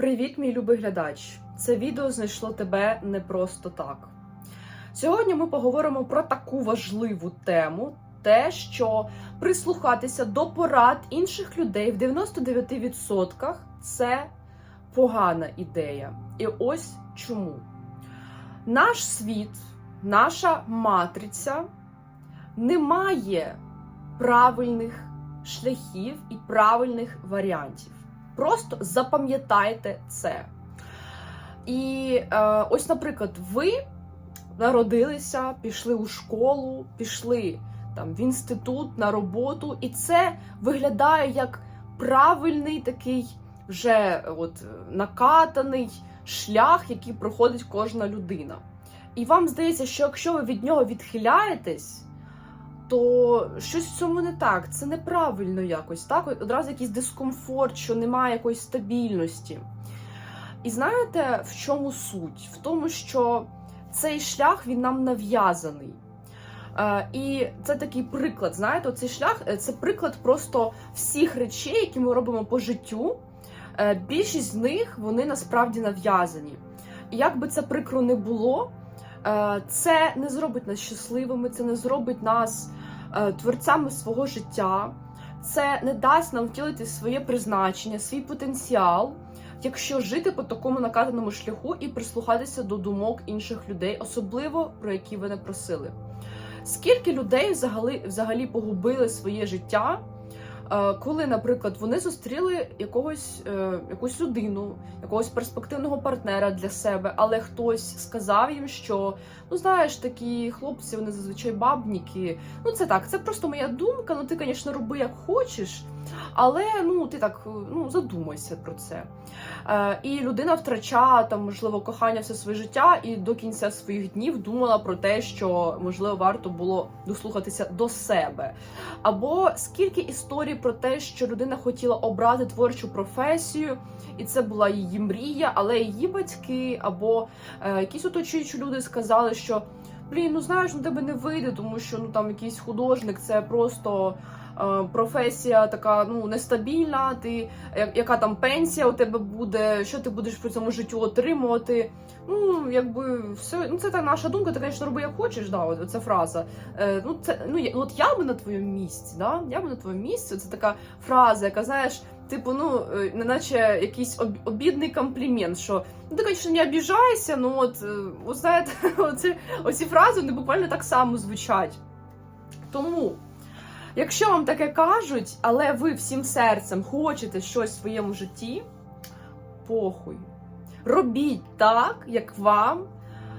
Привіт, мій любий глядач! Це відео знайшло тебе не просто так. Сьогодні ми поговоримо про таку важливу тему: те, що прислухатися до порад інших людей в 99% це погана ідея. І ось чому. Наш світ, наша матриця не має правильних шляхів і правильних варіантів. Просто запам'ятайте це. І е, ось, наприклад, ви народилися, пішли у школу, пішли там в інститут на роботу, і це виглядає як правильний такий вже от накатаний шлях, який проходить кожна людина. І вам здається, що якщо ви від нього відхиляєтесь, то щось в цьому не так. Це неправильно якось. Так, одразу якийсь дискомфорт, що немає якоїсь стабільності. І знаєте, в чому суть? В тому, що цей шлях він нам нав'язаний. Е, і це такий приклад. Знаєте, цей шлях е, це приклад просто всіх речей, які ми робимо по життю. Е, Більшість з них вони насправді нав'язані. І як би це прикро не було, е, це не зробить нас щасливими, це не зробить нас творцями свого життя, це не дасть нам втілити своє призначення, свій потенціал, якщо жити по такому накатаному шляху і прислухатися до думок інших людей, особливо про які ви не просили. Скільки людей взагалі, взагалі погубили своє життя? Коли, наприклад, вони зустріли якогось е, якусь людину, якогось перспективного партнера для себе, але хтось сказав їм, що ну знаєш, такі хлопці, вони зазвичай бабніки. Ну це так, це просто моя думка. Ну ти, звісно, роби як хочеш, але ну ти так ну задумайся про це. Е, і людина втрачає там, можливо, кохання все своє життя, і до кінця своїх днів думала про те, що можливо варто було дослухатися до себе. Або скільки історій про те, що людина хотіла обрати творчу професію, і це була її мрія, але її батьки або е, якісь оточуючі люди сказали, що блін, ну знаєш, ну тебе не вийде, тому що ну там якийсь художник, це просто. Е, Професія така ну нестабільна. Ти яка там пенсія у тебе буде? Що ти будеш по цьому життю отримувати? Ну якби все, ну це та наша думка. Ти звісно, роби як хочеш. Да, от фраза. Е, ну це ну я- от я би на твоєму місці, да? Я би на твоєму місці. Це така фраза, яка знаєш, типу, ну е, неначе якийсь обідний комплімент. Що ну ти, звісно, не обіжайся. Ну от, е, от знаєте, оці, оці фрази вони буквально так само звучать. Тому. Якщо вам таке кажуть, але ви всім серцем хочете щось в своєму житті, похуй. Робіть так, як вам,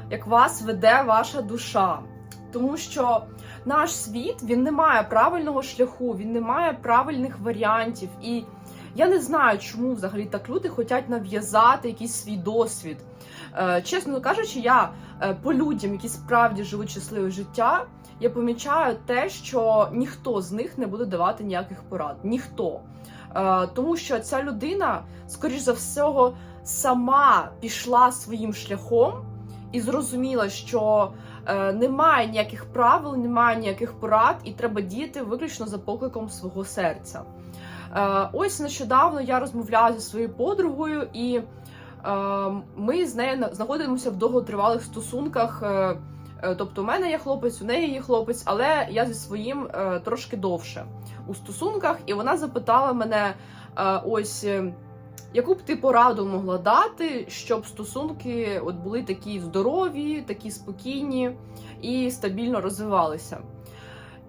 як вас веде ваша душа. Тому що наш світ він не має правильного шляху, він не має правильних варіантів. І я не знаю, чому взагалі так люди хочуть нав'язати якийсь свій досвід. Е, чесно кажучи, я е, по людям, які справді живуть щасливе життя, я помічаю те, що ніхто з них не буде давати ніяких порад. Ніхто. Е, тому що ця людина, скоріш за всього, сама пішла своїм шляхом і зрозуміла, що немає ніяких правил, немає ніяких порад, і треба діяти виключно за покликом свого серця. Е, ось нещодавно я розмовляла зі своєю подругою, і е, ми з нею знаходимося в довготривалих стосунках. Е, Тобто, у мене є хлопець, у неї є хлопець, але я зі своїм трошки довше у стосунках, і вона запитала мене: ось яку б ти пораду могла дати, щоб стосунки от були такі здорові, такі спокійні і стабільно розвивалися.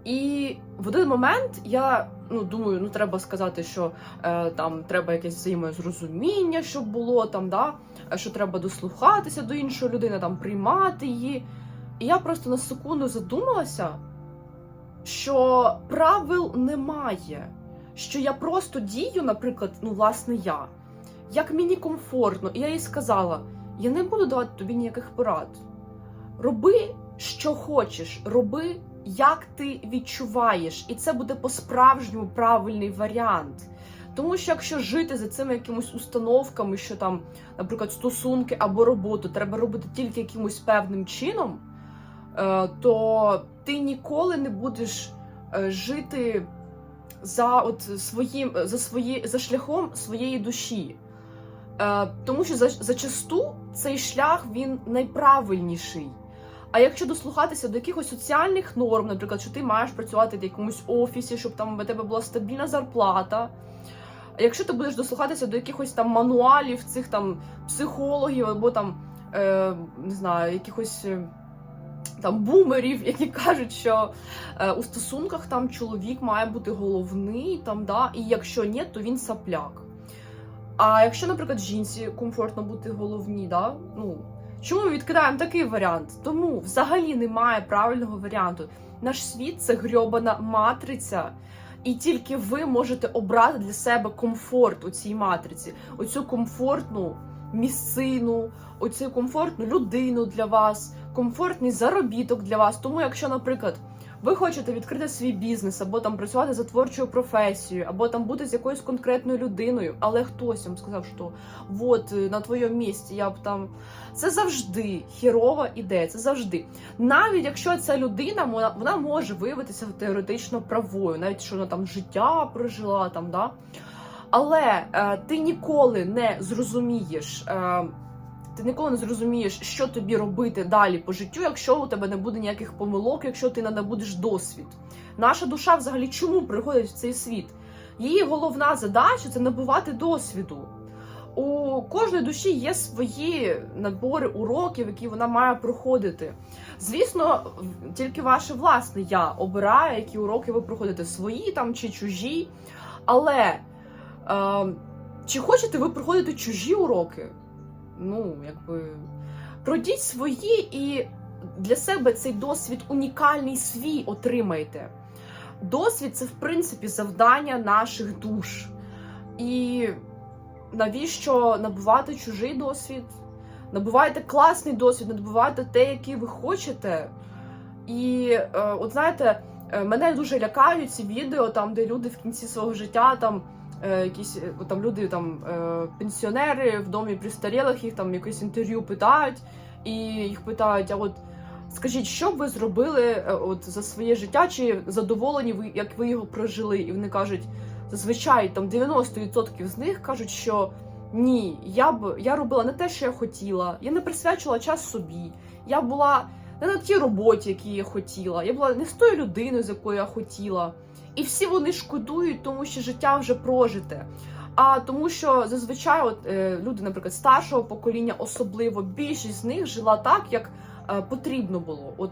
І в один момент я ну думаю, ну треба сказати, що е, там треба якесь взаємозрозуміння, щоб було там, да, е, що треба дослухатися до іншої людини, там приймати її. І я просто на секунду задумалася, що правил немає. Що я просто дію, наприклад, ну, власне, я, як мені комфортно. І я їй сказала: я не буду давати тобі ніяких порад. Роби, що хочеш, роби, як ти відчуваєш, і це буде по-справжньому правильний варіант. Тому що якщо жити за цими якимись установками, що там, наприклад, стосунки або роботу треба робити тільки якимось певним чином, е, то ти ніколи не будеш е, жити за от своїм за свої за шляхом своєї душі. Е, тому що за, зачасту цей шлях він найправильніший. А якщо дослухатися до якихось соціальних норм, наприклад, що ти маєш працювати в якомусь офісі, щоб там у тебе була стабільна зарплата. Якщо ти будеш дослухатися до якихось там мануалів цих там психологів або там е, не знаю, якихось е, там бумерів, які кажуть, що е, у стосунках там чоловік має бути головний, там да, і якщо ні, то він сапляк. А якщо, наприклад, жінці комфортно бути головній, да, ну чому ми відкидаємо такий варіант? Тому взагалі немає правильного варіанту. Наш світ це грьобана матриця. І тільки ви можете обрати для себе комфорт у цій матриці, оцю комфортну місцину, оцю комфортну людину для вас, комфортний заробіток для вас. Тому, якщо, наприклад, ви хочете відкрити свій бізнес, або там працювати за творчою професією, або там бути з якоюсь конкретною людиною, але хтось вам сказав, що от на твоєму місці я б там. Це завжди хірова ідея, це завжди. Навіть якщо ця людина вона, вона може виявитися теоретично правою, навіть що вона там життя прожила там, да. Але е, ти ніколи не зрозумієш. Е, ти ніколи не зрозумієш, що тобі робити далі по життю, якщо у тебе не буде ніяких помилок, якщо ти не набудеш досвід. Наша душа взагалі чому приходить в цей світ? Її головна задача це набувати досвіду. У кожної душі є свої набори уроків, які вона має проходити. Звісно, тільки ваше власне я обираю, які уроки ви проходите, свої там чи чужі. Але е, чи хочете ви проходити чужі уроки? Ну, якби пройдіть свої і для себе цей досвід унікальний свій отримайте. Досвід це, в принципі, завдання наших душ. І навіщо набувати чужий досвід? Набувайте класний досвід, набувайте те, який ви хочете. І е, от знаєте, е, мене дуже лякають ці відео, там, де люди в кінці свого життя там. Е, Якісь е, там люди, там е, пенсіонери в домі пристарілих, їх там якесь інтерв'ю питають, і їх питають: а от скажіть, що б ви зробили от за своє життя, чи задоволені ви, як ви його прожили? І вони кажуть, зазвичай там 90% з них кажуть, що ні, я б я робила не те, що я хотіла, я не присвячувала час собі. Я була не на тій роботі, які я хотіла. Я була не з тою людиною, з якою я хотіла. І всі вони шкодують, тому що життя вже прожите. А тому, що зазвичай, от е, люди, наприклад, старшого покоління, особливо більшість з них жила так, як е, потрібно було. От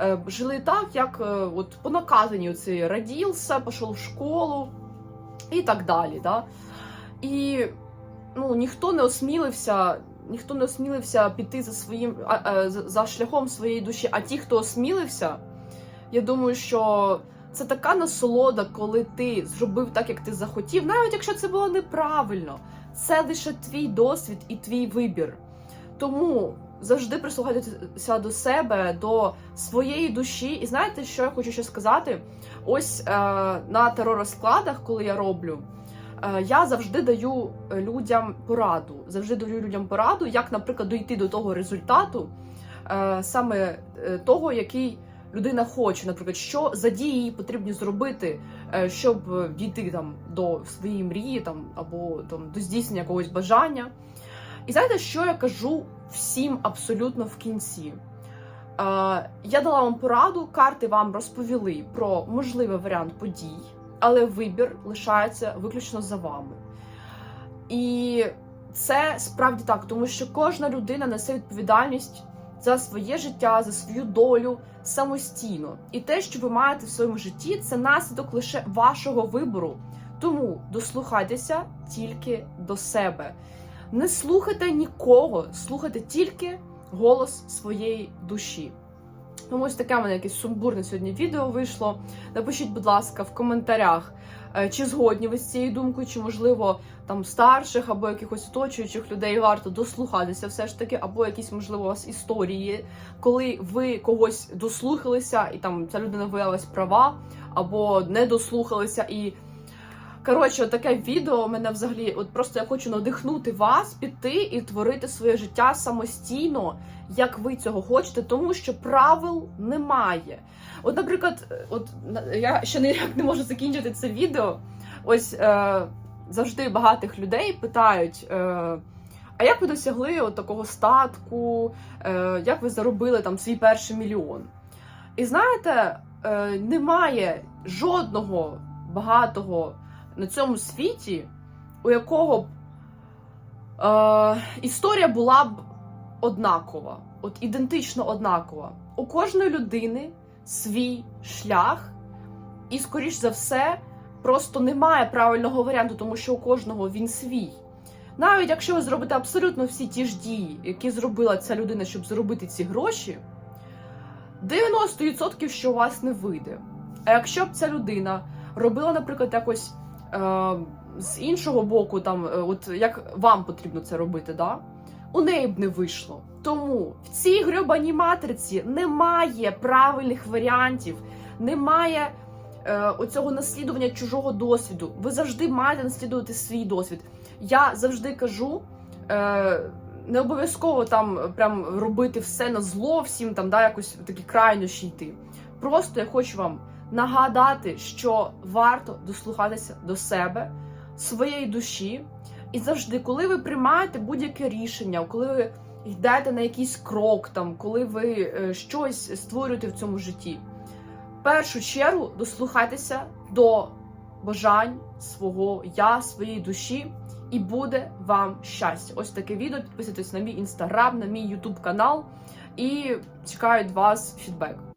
е, жили так, як е, от по наказанню цей радівся, пішов в школу і так далі. Да? І ну, ніхто не осмілився. Ніхто не осмілився піти за своїм за за шляхом своєї душі. А ті, хто осмілився, я думаю, що це така насолода, коли ти зробив так, як ти захотів, навіть якщо це було неправильно. Це лише твій досвід і твій вибір. Тому завжди прислухайтеся до себе, до своєї душі. І знаєте, що я хочу ще сказати? Ось е, на теророзкладах, коли я роблю. Е, Я завжди даю людям пораду. Завжди даю людям пораду, як, наприклад, дійти до того результату, е, саме е, того, який людина хоче, наприклад, що за дії їй потрібно зробити, е, щоб дійти там до своєї мрії, там або там до здійснення якогось бажання. І знаєте, що я кажу всім абсолютно в кінці? Е, Я дала вам пораду, карти вам розповіли про можливий варіант подій але вибір лишається виключно за вами. І це справді так, тому що кожна людина несе відповідальність за своє життя, за свою долю самостійно. І те, що ви маєте в своєму житті, це наслідок лише вашого вибору. Тому дослухайтеся тільки до себе. Не слухайте нікого, слухайте тільки голос своєї душі. Тому ось таке в мене якесь сумбурне сьогодні відео вийшло. Напишіть, будь ласка, в коментарях, е, чи згодні ви з цією думкою, чи, можливо, там старших або якихось оточуючих людей варто дослухатися все ж таки, або якісь, можливо, у вас історії, коли ви когось дослухалися, і там ця людина виявилась права, або не дослухалися і. Коротше, таке відео мене взагалі, от просто я хочу надихнути вас піти і творити своє життя самостійно, як ви цього хочете, тому що правил немає. От, наприклад, от я ще ніяк не можу закінчити це відео. Ось е, завжди багатих людей питають. Е, А як ви досягли от такого статку? Е, як ви заробили там свій перший мільйон? І знаєте, е, немає жодного багатого на цьому світі, у якого б е, історія була б однакова, от ідентично однакова. У кожної людини свій шлях, і, скоріш за все, просто немає правильного варіанту, тому що у кожного він свій. Навіть якщо ви зробите абсолютно всі ті ж дії, які зробила ця людина, щоб заробити ці гроші, 90% що у вас не вийде. А якщо б ця людина робила, наприклад, якось з іншого боку, там, е, от як вам потрібно це робити, да? у неї б не вийшло. Тому в цій грьобаній матриці немає правильних варіантів, немає е, оцього наслідування чужого досвіду. Ви завжди маєте наслідувати свій досвід. Я завжди кажу. Е, не обов'язково там прям робити все на зло всім, там да, якось такі крайнощі йти. Просто я хочу вам нагадати, що варто дослухатися до себе, своєї душі, і завжди, коли ви приймаєте будь-яке рішення, коли ви йдете на якийсь крок, там, коли ви е, щось створюєте в цьому житті, в першу чергу дослухайтеся до бажань свого я, своєї душі і буде вам щастя. Ось таке відео. Підписуйтесь на мій інстаграм, на мій ютуб канал і чекаю від вас фідбек.